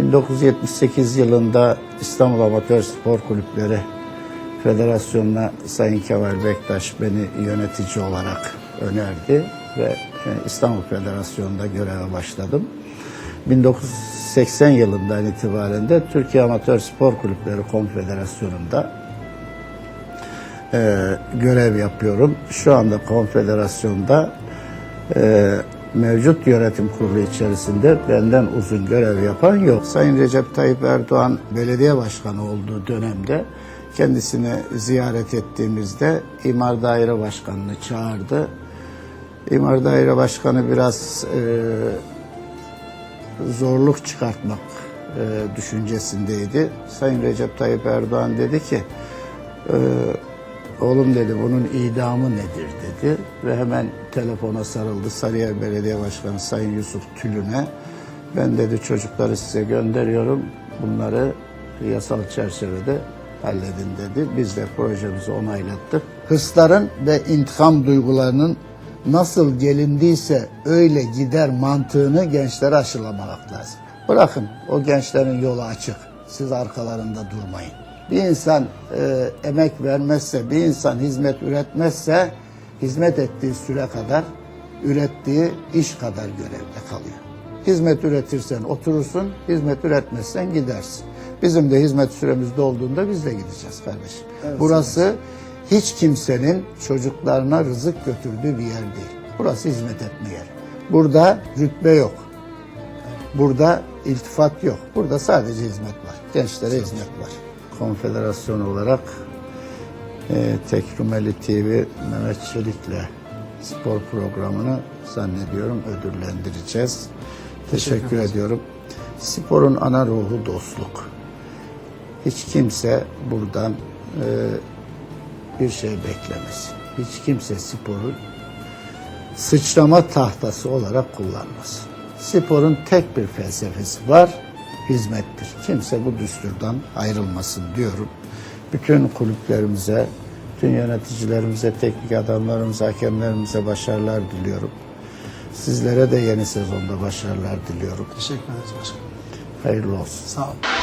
1978 yılında İstanbul Amatör Spor Kulüpleri Federasyonu'na Sayın Kemal Bektaş beni yönetici olarak önerdi ve e, İstanbul Federasyonu'nda göreve başladım. 1980 yılından itibaren de Türkiye Amatör Spor Kulüpleri Konfederasyonu'nda e, görev yapıyorum. Şu anda konfederasyonda e, mevcut yönetim kurulu içerisinde benden uzun görev yapan yok. Sayın Recep Tayyip Erdoğan belediye başkanı olduğu dönemde kendisini ziyaret ettiğimizde İmar Daire Başkanı'nı çağırdı. İmar Daire Başkanı biraz e, zorluk çıkartmak e, düşüncesindeydi. Sayın Recep Tayyip Erdoğan dedi ki e, oğlum dedi bunun idamı nedir dedi ve hemen telefona sarıldı Sarıyer Belediye Başkanı Sayın Yusuf Tülün'e. Ben dedi çocukları size gönderiyorum bunları yasal çerçevede halledin dedi. Biz de projemizi onaylattık. Hırsların ve intikam duygularının nasıl gelindiyse öyle gider mantığını gençlere aşılamamak lazım. Bırakın o gençlerin yolu açık. Siz arkalarında durmayın. Bir insan e, emek vermezse, bir insan hizmet üretmezse hizmet ettiği süre kadar ürettiği iş kadar görevde kalıyor. Hizmet üretirsen oturursun, hizmet üretmezsen gidersin. Bizim de hizmet süremiz dolduğunda biz de gideceğiz kardeşim. Burası hiç kimsenin çocuklarına rızık götürdüğü bir yer değil. Burası hizmet etme yeri. Burada rütbe yok. Burada iltifat yok. Burada sadece hizmet var. Gençlere hizmet var. Konfederasyon olarak e, Tekrümeli TV Mehmet Çelik'le spor programını zannediyorum ödüllendireceğiz. Teşekkür, ediyorum. Sporun ana ruhu dostluk. Hiç kimse buradan e, bir şey beklemesin. Hiç kimse sporu sıçrama tahtası olarak kullanmasın. Sporun tek bir felsefesi var, hizmettir. Kimse bu düsturdan ayrılmasın diyorum. Bütün kulüplerimize, bütün yöneticilerimize, teknik adamlarımıza, hakemlerimize başarılar diliyorum. Sizlere de yeni sezonda başarılar diliyorum. Teşekkür ederiz başkanım. Hayırlı olsun. Sağ olun.